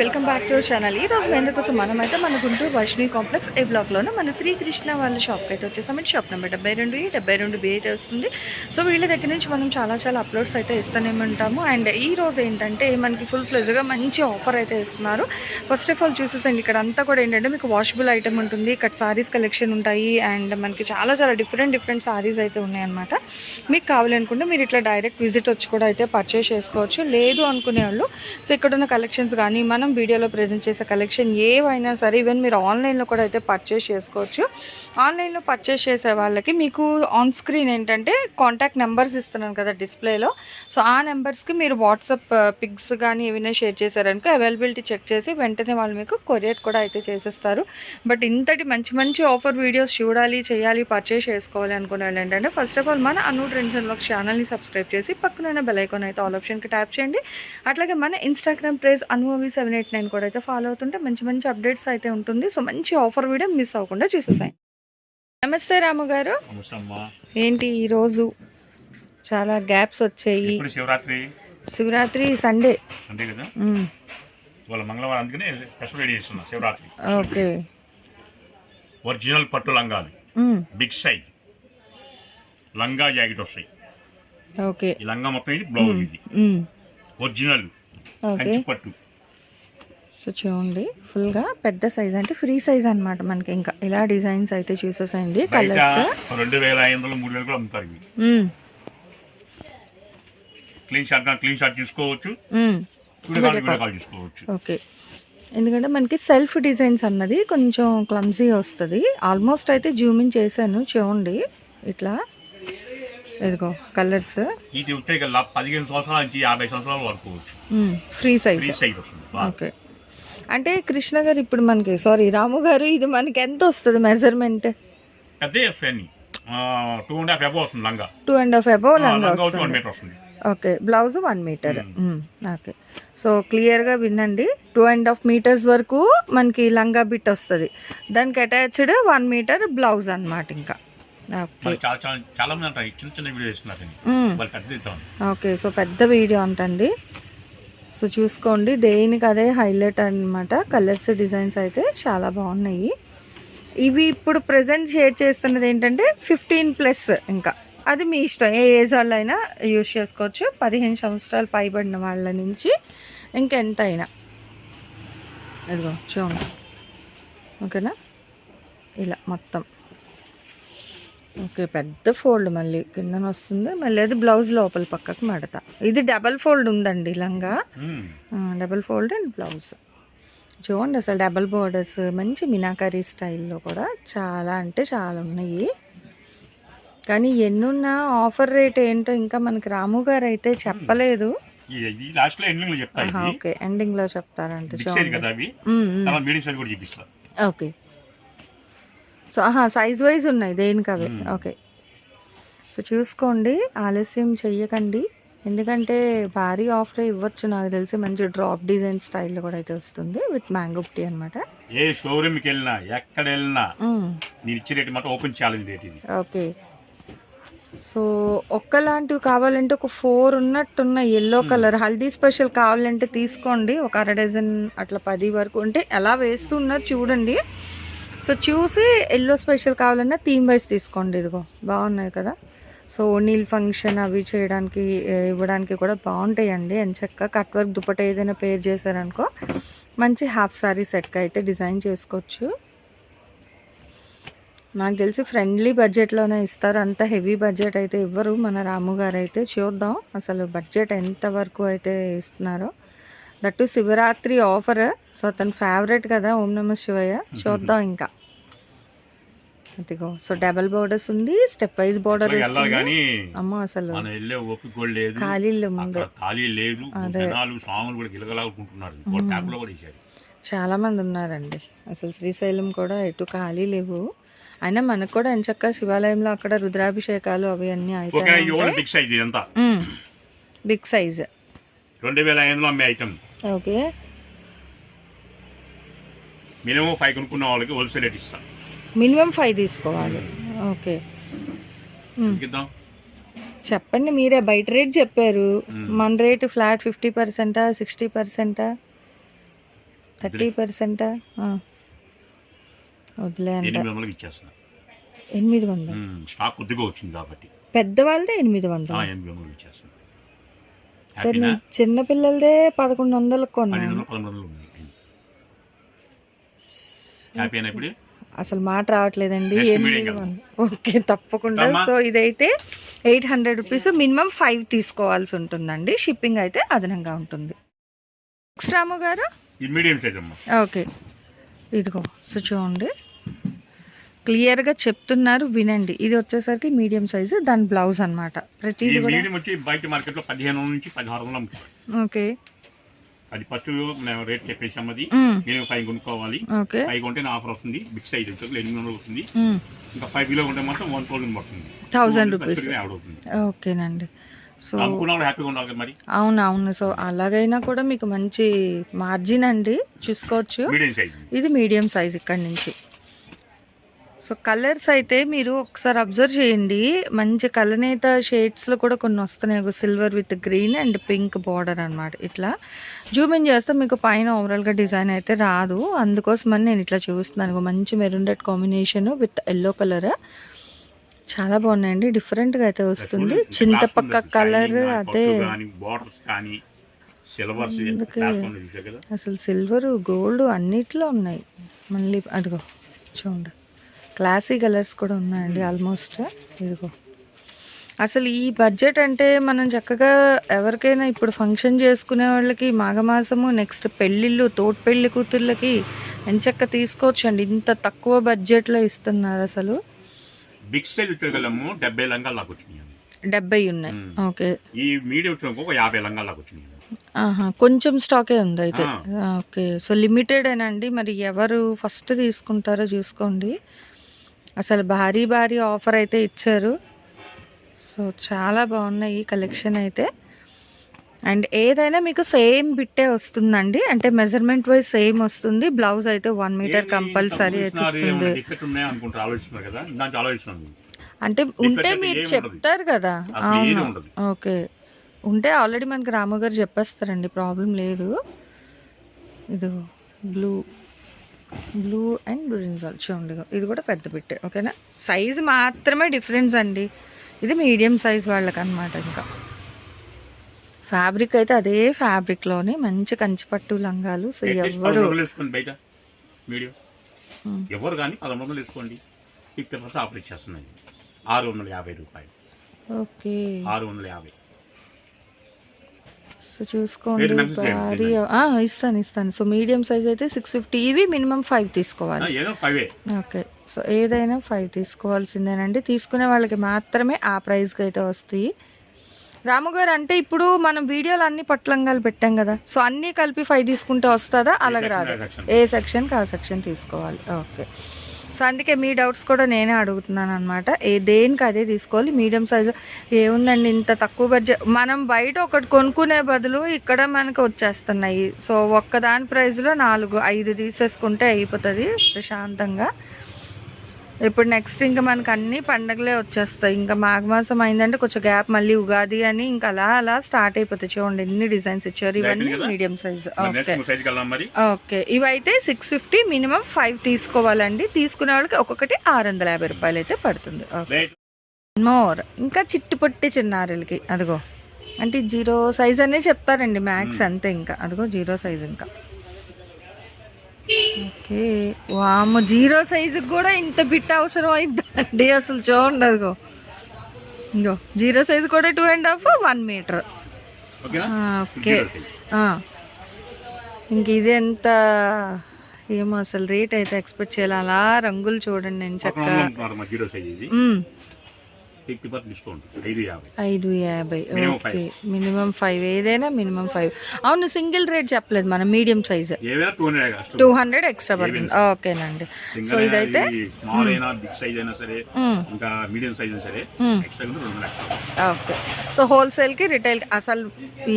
Welcome back to channel. ఈ రోజు మేము కోసం మనమైతే మన గుంటూరు వైష్ణవి కాంప్లెక్స్ ఏ బ్లాక్లోనే మన శ్రీకృష్ణ వాళ్ళ షాప్కి అయితే వచ్చేసామండి షాప్ నెంబర్ డెబ్బై రెండు ఈ డెబ్బై రెండు బి అయితే వస్తుంది. సో వీళ్ళ దగ్గర నుంచి మనం చాలా చాలా అప్లోడ్స్ అయితే ఇస్తూనే ఉంటాము అండ్ ఈ రోజు ఏంటంటే మనకి ఫుల్ ఫ్లెజ్గా మంచి ఆఫర్ అయితే ఇస్తున్నారు. ఫస్ట్ ఆఫ్ ఆల్ చూసేసండి ఇక్కడ అంతా కూడా ఏంటంటే మీకు వాషబుల్ ఐటమ్ ఉంటుంది ఇక్కడ సారీస్ కలెక్షన్ ఉంటాయి అండ్ మనకి చాలా చాలా డిఫరెంట్ డిఫరెంట్ సారీస్ అయితే ఉన్నాయన్నమాట. మీకు కావాలనుకుంటే మీరు ఇట్లా డైరెక్ట్ విజిట్ వచ్చి కూడా అయితే పర్చేస్ చేసుకోవచ్చు. లేదు అనుకునే వాళ్ళు సో ఇక్కడ ఉన్న కలెక్షన్స్ కానీ మనం వీడియోలో ప్రజెంట్ చేసే కలెక్షన్ ఏవైనా సరే ఈవెన్ మీరు ఆన్లైన్లో కూడా అయితే పర్చేస్ చేసుకోవచ్చు. ఆన్లైన్లో పర్చేస్ చేసే వాళ్ళకి మీకు ఆన్ స్క్రీన్ ఏంటంటే కాంటాక్ట్ నెంబర్స్ ఇస్తున్నాను కదా డిస్ప్లేలో సో ఆ నెంబర్స్కి మీరు వాట్సాప్ పిక్స్ కానీ ఏమైనా షేర్ చేశారనుకో అవైలబిలిటీ చెక్ చేసి వెంటనే వాళ్ళు మీకు కొరియర్ కూడా అయితే చేసేస్తారు. బట్ ఇంతటి మంచి మంచి ఆఫర్ వీడియోస్ చూడాలి చేయాలి పర్చేస్ చేసుకోవాలి అనుకునే వాళ్ళు ఏంటంటే ఫస్ట్ ఆఫ్ ఆల్ మన అను ట్రెండ్స్ అండ్ వర్క్స్ ఛానల్ని సబ్స్క్రైబ్ చేసి పక్కన బెల్ ఐకాన్ అయితే ఆల్ ఆప్షన్కి ట్యాప్ చేయండి. అట్లాగే మన Instagram page Anubhavi seven eight nine కూడా అయితే ఫాలో అవుతుంటే మంచి మంచి అప్డేట్స్ అయితే ఉంటుంది. సో మంచి ఆఫర్ వీడియో మిస్ అవ్వకుండా చూసేసాయి నమస్తే రాము గారు. ఏంటి ఈరోజు చాలా గ్యాప్స్ వచ్చాయి. శివరాత్రి? శివరాత్రి సండే అంతే కదా? మ్మ్. వాళ్ళ మంగళవారం అందుకనే స్పెషల్ రెడీ చేస్తున్నా శివరాత్రి. ఓకే. ఒరిజినల్ పట్టు లంగాలు. బిగ్ సైజ్ లంగా జాకెట్ వస్తాయి. ఓకే. ఈ లంగా మొత్తం ఇది బ్లౌజ్ ఇది. ఒరిజినల్ కంచి పట్టు. సో చూడండి. ఫుల్గా పెద్ద సైజ్ అంటే ఫ్రీ సైజ్ అన్నమాట మనకి ఇంకా. ఇలా డిజైన్స్ అయితే చూసేసేయండి. బయట కలర్స్ రెండు వేల ఐదు వందలు మూడు వేలు కూడా అమ్ముతారు క్లీన్ షాట్ క్లీన్ షాట్ చూసుకోవచ్చు ఓకే ఎందుకంటే మనకి సెల్ఫ్ డిజైన్స్ అన్నది కొంచెం క్లమ్జీ వస్తుంది. ఆల్మోస్ట్ అయితే జూమింగ్ చేశాను. చూడండి. ఇట్లా. ఇదిగో కలర్స్ ఇది పదిహేను సంవత్సరాల నుంచి యాభై సంవత్సరాలు వాడుకోవచ్చు ఫ్రీ సైజ్. ఓకే అంటే కృష్ణ గారు ఇప్పుడు మనకి సారీ రాము గారు ఇది మనకి ఎంత వస్తుంది measurement two and half above వస్తుంది లంగా. టూ అండ్ హాఫ్ అబౌవ్ ఆ, లంగా లంగా వచ్చి వన్ వస్తుంది. Okay blouse one meter okay so క్లియర్గా వినండి. టూ అండ్ హాఫ్ మీటర్స్ వరకు మనకి లంగా బిట్ వస్తుంది. దానికి అటాచ్డ్ వన్ మీటర్ బ్లౌజ్ అన్నమాట ఇంకా. ఓకే మ్మ్. వాళ్ళు పెద్ద ఇద్దాం. ఓకే సో పెద్ద వీడియో అంటండి. సో చూసుకోండి దేనికి అదే హైలైట్ అన్నమాట. కలర్స్ డిజైన్స్ అయితే చాలా బాగున్నాయి. ఇవి ఇప్పుడు ప్రజెంట్ షేర్ చేస్తున్నది ఏంటంటే ఫిఫ్టీన్ ప్లస్ ఇంకా. అది మీ ఇష్టం. ఏ ఏజ్ వాళ్ళైనా యూజ్ చేసుకోవచ్చు. పదిహేను సంవత్సరాలు పైబడిన వాళ్ళ నుంచి ఇంకెంత అయినా ఇదిగో చూడండి. ఓకేనా? ఇలా మొత్తం. ఓకే పెద్ద ఫోల్డ్ మళ్ళీ కిందన వస్తుంది మళ్ళీ అది బ్లౌజ్ లోపల పక్కకు మడత. ఇది డబల్ ఫోల్డ్ ఉందండి లంగా. Double fold and blouse. చూడండి అసలు డబల్ బోర్డర్స్ మంచి మినాకరీ స్టైల్లో కూడా చాలా అంటే చాలా ఉన్నాయి. కానీ ఎన్నున్నా ఆఫర్ రేట్ ఏంటో ఇంకా మనకి రాము గారు అయితే చెప్పలేదు. లో ఎండింగ్లో ఓకే చెప్తారంట ఓకే. సో ఆహా సైజ్ వైజ్ ఉన్నాయి దేనికి అవి. ఓకే సో చూసుకోండి ఆలస్యం చెయ్యకండి. ఎందుకంటే భారీ ఆఫర్ ఇవ్వచ్చు. నాకు తెలిసి మంచి డ్రాప్ డిజైన్ స్టైల్లో కూడా అయితే వస్తుంది. విత్ మ్యాంగో పుట్టి అనమాట ఏ షోరూమ్కి వెళ్ళినా ఎక్కడ వెళ్ళినా నేను ఇచ్చే రేట్ ఓపెన్ ఛాలెంజ్ రేట్ ఇది. ఓకే సో ఒక్కలాంటివి కావాలంటే ఒక ఫోర్ ఉన్నట్టున్న ఎల్లో కలర్ హల్దీ స్పెషల్ కావాలంటే తీసుకోండి. ఒక అర డజన్ అట్లా పది వరకు. అంటే ఎలా వేస్తున్నారు చూడండి. సో చూసి ఎల్లో స్పెషల్ కావాలన్నా థీమ్ వైజ్ తీసుకోండి ఇదిగో. బాగున్నాయి కదా. సో నీల్ ఫంక్షన్ అవి చేయడానికి ఇవ్వడానికి కూడా బాగుంటాయండి. అని చక్క కట్ వర్క్ దుప్పట ఏదైనా పేర్ చేశారనుకో మంచి హాఫ్ సారీ సెట్గా అయితే డిజైన్ చేసుకోవచ్చు. నాకు తెలిసి ఫ్రెండ్లీ బడ్జెట్లోనే ఇస్తారు. అంత హెవీ బడ్జెట్ అయితే ఇవ్వరు. మన రాము గారు అయితే చూద్దాం అసలు బడ్జెట్ ఎంత వరకు అయితే ఇస్తున్నారో. That Shivaratri offer. సో అతని ఫేవరెట్ కదా ఓం నమ శివయ్య చూద్దాం ఇంకా. అదిగో సో డబల్ బోర్డర్స్ ఉంది స్టెప్ వైజ్ బోర్డర్ అమ్మ అసలు ముందు. ఖాళీ అదే. చాలా మంది ఉన్నారండి. అసలు శ్రీశైలం కూడా ఎటు ఖాళీ లేవు. అయినా మనకు కూడా ఎంచక్క శివాలయంలో అక్కడ రుద్రాభిషేకాలు అవి అన్నీ ఓన్లీ బిగ్ సైజ్ ఇదంతా. బిగ్ సైజ్ రెండు వేల ఐదు వందలు అమ్మే ఐటమ్ ఓకే. మినిమం ఫైవ్ కొనుక్కున్న వాళ్ళకి హోల్సేల్ రేట్ ఇస్తాం మినిమం ఫైవ్ తీసుకోవాలి. ఓకే. మ్మ్. ఇద్దాం చెప్పండి మీరే బయట రేట్ చెప్పారు. మన రేటు ఫ్లాట్ ఫిఫ్టీ పర్సెంటా సిక్స్టీ పర్సెంటా థర్టీ పర్సెంటా వదిలే అంట. ఎనిమిది వందలు? స్టాక్ కొద్దిగా వచ్చింది కాబట్టి. పెద్దవాళ్ళదే ఎనిమిది వందలు? ఎనిమిది సరే నేను చిన్న పిల్లలదే పదకొండు వందలకు కొన్నాను అసలు మాట రావట్లేదండి. ఓకే తప్పకుండా. సో ఇదైతే eight hundred rupees. Minimum five తీసుకోవాల్సి ఉంటుందండి. షిప్పింగ్ అయితే అదనంగా ఉంటుంది. నెక్స్ట్ రాము గారు? ఓకే. ఇదిగో సో చూడండి. క్లియర్గా చెప్తున్నారు వినండి. ఇది వచ్చేసరికి మీడియం సైజు దాని బ్లౌజ్ అనమాట అమ్ముతారు. ఓకే. అది ఫస్ట్ మేము రేట్ చెప్పేసాం అది. నేను ఫైవ్ కొనుక్కోవాలి. ఫైవ్ కొంటే ఆఫర్ వస్తుంది. బిగ్ సైజ్ వచ్చి ఎనిమిది వందలు వస్తుంది. ఇంకా ఫైవ్ కిలో ఉంటే మాత్రం వన్ థౌసండ్ పడుతుంది. 1000 రూపీస్. ఓకేనండి. సో మరి. అవును అవును. సో అలాగైనా కూడా మీకు మంచి మార్జిన్ అండి. చూసుకోవచ్చు. ఇది మీడియం సైజ్ ఇక్కడ నుంచి. సో కలర్స్ అయితే మీరు ఒకసారి అబ్జర్వ్ చేయండి. మంచి కలనేత షేడ్స్లో కూడా కొన్ని వస్తున్నాయి. ఒక silver with green and pink border అనమాట ఇట్లా. జూమ్ ఇన్ చేస్తే మీకు పైన ఓవరాల్గా డిజైన్ అయితే రాదు. అందుకోసమని నేను ఇట్లా చూస్తున్నాను. మంచి maroon red combination with yellow colour. చాలా బాగున్నాయండి. డిఫరెంట్గా అయితే వస్తుంది. చింతపక్క కలర్ అదే. అసలు సిల్వర్ గోల్డ్ అన్నిట్లో ఉన్నాయి. మళ్ళీ అదిగో చూడండి. క్లాసీ కలర్స్ కూడా ఉన్నాయండి ఆల్మోస్ట్. ఇదిగో. అసలు ఈ బడ్జెట్ అంటే మనం చక్కగా ఎవరికైనా ఇప్పుడు ఫంక్షన్ చేసుకునే వాళ్ళకి మాఘమాసము నెక్స్ట్ పెళ్ళిళ్ళు తోటి పెళ్ళి కూతుర్లకి ఎంచక్క తీసుకోవచ్చండి. ఇంత తక్కువ బడ్జెట్లో ఇస్తున్నారు అసలు. బిగ్ సైజ్ వచ్చేగలము డెబ్బై లంగాలు లాగా వచ్చినాయి డెబ్బై ఉన్నాయి. ఓకే. ఈ మీడియం వచ్చిన ఒక యాభై లంగాలు లాగా వచ్చినాయి ఆహా, కొంచెం స్టాకే ఉంది అయితే. ఓకే. సో లిమిటెడ్ అండి మరి ఎవరు ఫస్ట్ తీసుకుంటారో చూసుకోండి. అసలు భారీ భారీ ఆఫర్ అయితే ఇచ్చారు. సో చాలా బాగున్నాయి ఈ కలెక్షన్ అయితే. అండ్ ఏదైనా మీకు సేమ్ బిట్టే వస్తుందండి. అంటే మెజర్మెంట్ వైజ్ సేమ్ వస్తుంది. బ్లౌజ్ అయితే వన్ మీటర్ కంపల్సరీ అయితే వస్తుంది. అంటే ఉంటే మీరు. చెప్తారు కదా. అవును. ఓకే. ఉంటే ఆల్రెడీ మనకి రాము గారు చెప్పేస్తారండి. ప్రాబ్లం లేదు. ఇదిగో బ్లూ. బ్లూ అండ్ బ్రింజాల్ చూడండి. ఇది కూడా పెద్ద బిట్టే ఓకేనా? సైజ్ మాత్రమే డిఫరెన్స్ అండి. ఇది మీడియం సైజ్ వాళ్ళకి అనమాట ఇంకా. ఫ్యాబ్రిక్ అయితే అదే ఫ్యాబ్రిక్లోనే మంచి కంచిపట్టు లంగాలు. సో ఎవరు మ్మ్. ఎవరు కానీ పదమూడు వందలు వేసుకోండి ఫిఫ్టీ పర్సెంట్ ఆఫర్ ఇచ్చేస్తున్నాయి. ఆరు వందల యాభై రూపాయలు. ఓకే. ఆరు వందల యాభై. సో చూసుకోండి భారీ. ఇస్తాను ఇస్తాను. సో మీడియం సైజ్ అయితే సిక్స్ ఫిఫ్టీ ఇవి మినిమం ఫైవ్ తీసుకోవాలి. ఓకే. సో ఏదైనా ఫైవ్ తీసుకోవాల్సిందేనండి. తీసుకునే వాళ్ళకి మాత్రమే ఆ ప్రైస్కి అయితే వస్తాయి. రాము గారు అంటే ఇప్పుడు మనం వీడియోలు అన్ని పట్లంగాలు పెట్టాం కదా సో అన్నీ కలిపి ఫైవ్ తీసుకుంటే వస్తుందా? అలాగే రాదు. ఏ సెక్షన్కి ఆ సెక్షన్ తీసుకోవాలి. ఓకే. సో అందుకే మీ డౌట్స్ కూడా నేనే అడుగుతున్నాను అనమాట ఏ దేనికి అదే తీసుకోవాలి? మీడియం సైజు ఏముందండి? ఇంత తక్కువ బడ్జెట్ మనం బయట ఒకటి కొనుక్కునే బదులు ఇక్కడ మనకు వచ్చేస్తున్నాయి. సో ఒక్కదాని ప్రైస్లో నాలుగు ఐదు తీసేసుకుంటే అయిపోతుంది ప్రశాంతంగా. ఇప్పుడు నెక్స్ట్ ఇంకా మనకు అన్ని పండగలే వచ్చేస్తాయి. ఇంకా మాఘమాసం అయిందంటే కొంచెం గ్యాప్ మళ్ళీ ఉగాది అని ఇంకా అలా అలా స్టార్ట్ అయిపోతాయి చూడండి. ఎన్ని డిజైన్స్ ఇచ్చారు? ఇవన్నీ? మీడియం సైజ్ ఓకే ఓకే ఇవైతే సిక్స్ ఫిఫ్టీ మినిమం ఫైవ్ తీసుకోవాలండి. తీసుకునే వాళ్ళకి ఒక్కొక్కటి ఆరు వందల యాభై రూపాయలు అయితే పడుతుంది ఓకే మోర్ ఇంకా చిట్టు పొట్టి చిన్నారులకి అదిగో. అంటే జీరో సైజ్ అనే చెప్తారండి. మ్యాక్స్ అంతే ఇంకా. అదిగో జీరో సైజ్ ఇంకా. ఓకే. వామ్మ జీరో సైజుకి కూడా ఇంత బిట్ అవసరం అయిద్దండి అసలు చూడండి అదిగో ఇంకో జీరో సైజ్ కూడా two and half one metre. Okay. ఇంక ఇది ఎంత ఏమో అసలు రేట్ అయితే ఎక్స్పెక్ట్ చేయాలి. అలా రంగులు చూడండి నేను పక్కన ఫిఫ్టీ పర్సెంట్ డిస్కౌంట్ ఐదు యాభై. ఐదు యాభై. ఓకే. మినిమం ఫైవ్ ఏదైనా మినిమం ఫైవ్ అవును సింగిల్ రేట్ చెప్పలేదు మనం medium size two hundred extra పడుతుంది ఓకేనండి. సో ఇదైతే స్మాల్ అయినా బిగ్ సైజ్ అయినా సరే మ్మ్. ఇంకా మీడియం సైజ్ అయినా సరే. Extra extra okay. సో హోల్సేల్కి రిటైల్ అసలు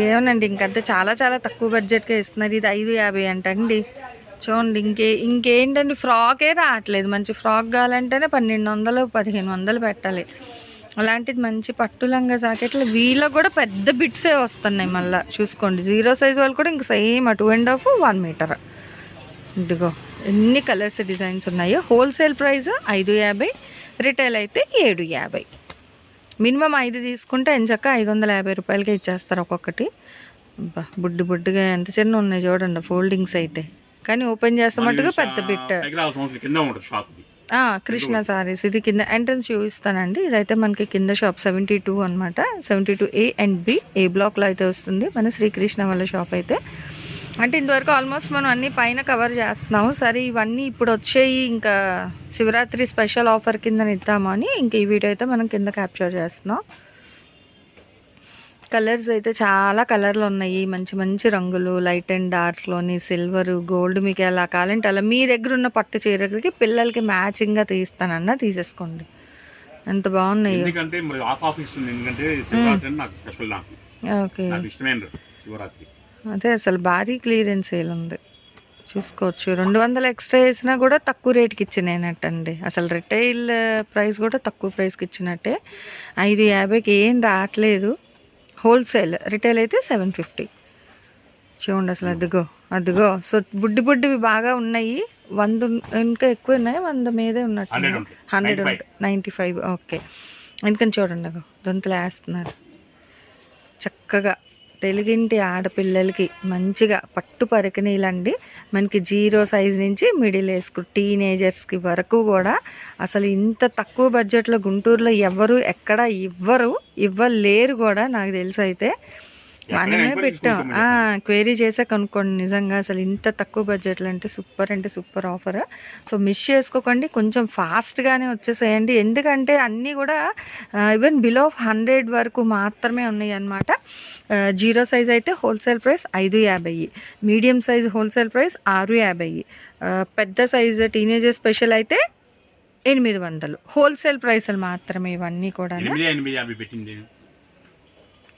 ఏమోనండి ఇంకంతే చాలా చాలా తక్కువ బడ్జెట్కే ఇస్తున్నారు. ఇది ఐదు యాభై అంటండి. చూడండి ఇంకే ఇంకేంటండి ఫ్రాకే రావట్లేదు. మంచి ఫ్రాక్ కావాలంటేనే పన్నెండు వందలు పదిహేను వందలు పెట్టాలి. అలాంటిది మంచి పట్టు లంగా జాకెట్లు. వీళ్ళకి కూడా పెద్ద బిట్సే వస్తున్నాయి మళ్ళీ. చూసుకోండి. జీరో సైజ్ వాళ్ళు కూడా ఇంక same two and half one metre ఇదిగో ఎన్ని కలర్స్ డిజైన్స్ ఉన్నాయో. హోల్సేల్ ప్రైస్ ఐదు యాభై రిటైల్ అయితే ఏడు యాభై. మినిమం ఐదు తీసుకుంటే ఎంచక్క ఐదు వందల యాభై రూపాయలకే ఇచ్చేస్తారు ఒక్కొక్కటి. అబ్బా బుడ్డి బుడ్డిగా ఎంత చిన్న ఉన్నాయి చూడండి ఫోల్డింగ్స్ అయితే. కానీ ఓపెన్ చేస్తే మట్టుగా పెద్ద బిట్. కృష్ణ సారీస్ ఇది కింద ఎంట్రన్స్ చూపిస్తానండి. ఇదైతే మనకి కింద షాప్ సెవెంటీ టూ అనమాట seventy two A and B A బ్లాక్లో అయితే వస్తుంది. మన శ్రీకృష్ణ వాళ్ళ షాప్ అయితే. అంటే ఇంతవరకు ఆల్మోస్ట్ మనం అన్ని పైన కవర్ చేస్తున్నాము. సరే ఇవన్నీ ఇప్పుడు వచ్చేయి. ఇంకా శివరాత్రి స్పెషల్ ఆఫర్ కింద ఇద్దాము అని ఇంక ఈ వీడియో అయితే మనం కింద క్యాప్చర్ చేస్తున్నాం. కలర్స్ అయితే చాలా కలర్లు ఉన్నాయి మంచి మంచి రంగులు లైట్ అండ్ డార్క్లోని సిల్వర్ గోల్డ్ మీకు ఎలా కావాలంటే అలా మీ దగ్గర ఉన్న పట్టు చీరలకి పిల్లలకి మ్యాచింగ్గా తీస్తానన్నా తీసేసుకోండి. ఎంత బాగున్నాయో. ఎందుకంటే మరి ఆఫ్ ఆఫీస్ ఉంది. ఎందుకంటే శివరాత్రి అంటే నాకు స్పెషల్ నాకు ఓకే. నాకు ఇష్టమైన రోజు శివరాత్రి. అదే అసలు భారీ క్లియరెన్స్ సేల్ ఉంది. చూసుకోవచ్చు. రెండు వందలు ఎక్స్ట్రా వేసినా కూడా తక్కువ రేట్కి ఇచ్చినట్టండి అసలు రిటైల్ ప్రైస్ కూడా తక్కువ ప్రైస్కి ఇచ్చినట్టే. ఐదు యాభైకి ఏం రావట్లేదు. హోల్సేల్ రిటైల్ అయితే సెవెన్ ఫిఫ్టీ. చూడండి అసలు అదిగో అదిగో. సో బుడ్డి బుడ్డివి బాగా ఉన్నాయి. వంద ఇంకా ఎక్కువ ఉన్నాయి వంద మీదే ఉన్నట్టు హండ్రెడ్ ఉంటాయి హండ్రెడ్ 95. Ninety five okay. ఎందుకని చూడండి అగో దొంతలు వేస్తున్నారు. చక్కగా. తెలుగింటి ఆడపిల్లలకి మంచిగా పట్టు పరికనీలండి మనకి జీరో సైజ్ నుంచి మిడిల్ ఏజ్కు టీనేజర్స్కి వరకు కూడా అసలు ఇంత తక్కువ బడ్జెట్లో గుంటూరులో ఎవరు ఎక్కడ ఇవ్వరు ఇవ్వలేరు కూడా నాకు తెలిసి అయితే మనమే పెట్టాం. క్వేరీ చేసే కనుక్కోండి నిజంగా అసలు ఇంత తక్కువ బడ్జెట్లో అంటే సూపర్ అంటే సూపర్ ఆఫర్ సో మిస్ చేసుకోకండి కొంచెం ఫాస్ట్గానే వచ్చేసేయండి. ఎందుకంటే అన్నీ కూడా ఈవెన్ బిలో హండ్రెడ్ వరకు మాత్రమే ఉన్నాయి అన్నమాట జీరో సైజ్ అయితే హోల్సేల్ ప్రైస్ ఐదు యాభై మీడియం సైజ్ హోల్సేల్ ప్రైస్ ఆరు యాభై పెద్ద సైజ్ టీనేజర్ స్పెషల్ అయితే ఎనిమిది వందలు. హోల్సేల్ ప్రైసులు మాత్రమే ఇవన్నీ కూడా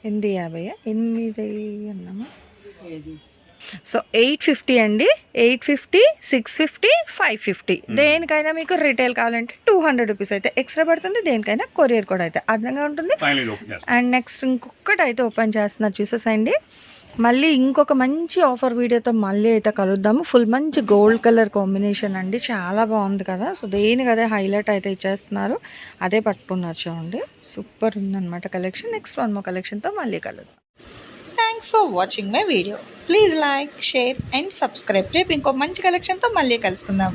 ఎనిమిది యాభై ఎనిమిది అన్నామా? సో ఎయిట్ ఫిఫ్టీ అండి. Eight fifty six fifty five fifty. దేనికైనా మీకు రిటైల్ కావాలంటే టూ హండ్రెడ్ రూపీస్ అయితే ఎక్స్ట్రా పడుతుంది. దేనికైనా కొరియర్ కూడా అయితే. అదనంగా ఉంటుంది. అండ్ నెక్స్ట్ ఇంకొకటి అయితే ఓపెన్ చేస్తున్నారు చూసేసండి. మళ్ళీ ఇంకొక మంచి ఆఫర్ వీడియోతో మళ్ళీ అయితే కలుద్దాము. ఫుల్ మంచి గోల్డ్ కలర్ కాంబినేషన్ అండి. చాలా బాగుంది కదా. సో దేనికి అదే హైలైట్ అయితే ఇచ్చేస్తున్నారు. అదే పట్టుకున్నారు చూడండి. సూపర్ ఉందన్నమాట కలెక్షన్. నెక్స్ట్ వన్ మో కలెక్షన్తో మళ్ళీ కలుద్దాం. Thanks for watching my video please like share and subscribe రేపు ఇంకో మంచి కలెక్షన్తో మళ్ళీ కలుసుకుందాం.